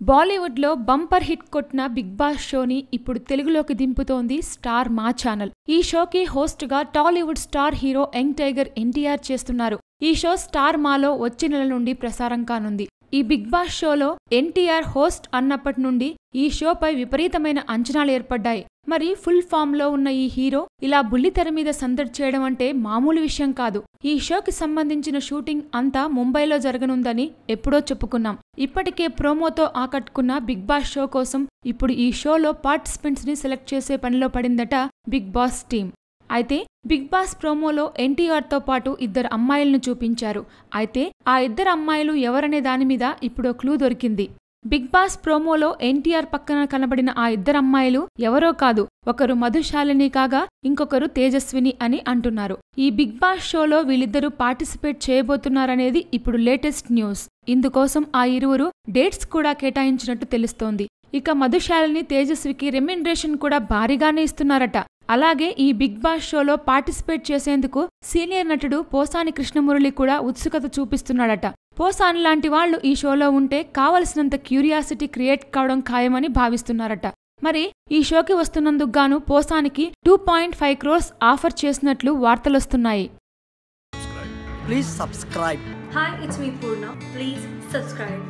బాలీవుడ్లో bumper hit కొట్టిన big boss షోని ఇప్పుడు తెలుగులోకి దింపుతోంది స్టార్ మా ఛానల్. ఈ షోకి హోస్ట్గా Tollywood star hero young tiger NTR చేస్తున్నారు. ఈ షో స్టార్ మాలో వచ్చే నెల నుండి ప్రసారం కానుంది. ఈ బిగ్ బాస్ షోలో ఎన్టీఆర్ హోస్ట్ అన్నప్పటి నుండి ఈ షోపై విపరీతమైన అంచనాలు ఏర్పడ్డాయి. మరి ఫుల్ ఫామ్లో ఉన్న ఈ హీరో ఇలా బుల్లితెర మీద సందడి చేయడం అంటే మామూలు విషయం కాదు. ఈ షోకి సంబంధించిన షూటింగ్ అంతా ముంబైలో జరగనుందని ఎప్పుడో చెప్పుకున్నాం. ఇప్పటికే ప్రోమోతో ఆకట్టుకున్న బిగ్ బాస్ షో కోసం ఇప్పుడు ఈ షోలో పార్టిసిపెంట్స్ని సెలెక్ట్ చేసే పనిలో పడిందట బిగ్ బాస్ టీం. అయితే బిగ్ బాస్ ప్రోమోలో ఎన్టీఆర్తో పాటు ఇద్దరు అమ్మాయిలను చూపించారు. అయితే ఆ ఇద్దరు అమ్మాయిలు ఎవరనే దాని మీద ఇప్పుడు క్లూ దొరికింది. బిగ్ బాస్ ప్రోమోలో ఎన్టీఆర్ పక్కన కనబడిన ఆ ఇద్దరు అమ్మాయిలు ఎవరో కాదు ఒకరు మధుశాలిని కాగా ఇంకొకరు తేజస్విని అని అంటున్నారు. ఈ బిగ్ బాస్ షోలో వీళ్ళిద్దరూ పార్టిసిపేట్ చేయబోతున్నారనేది ఇప్పుడు లేటెస్ట్ న్యూస్. ఇందుకోసం ఆ ఇరువురు డేట్స్ కూడా కేటాయించినట్టు తెలుస్తోంది. ఇక మధుశాలిని తేజస్వికి రెమ్యునరేషన్ కూడా భారీగానే ఇస్తున్నారట. అలాగే ఈ బిగ్ బాస్ షోలో పార్టిసిపేట్ చేసేందుకు సీనియర్ నటుడు పోసాని కృష్ణమురళి కూడా ఉత్సుకత చూపిస్తున్నాడట. పోసాని లాంటి వాళ్ళు ఈ షోలో ఉంటే కావలసినంత క్యూరియాసిటీ క్రియేట్ కావడం ఖాయమని భావిస్తున్నారట మరి ఈ షోకి వస్తున్నందుకు గాను పోసానికి two point five crores offer చేసినట్లు వార్తలొస్తున్నాయి Please subscribe. Hi, it's me Purna. Please subscribe.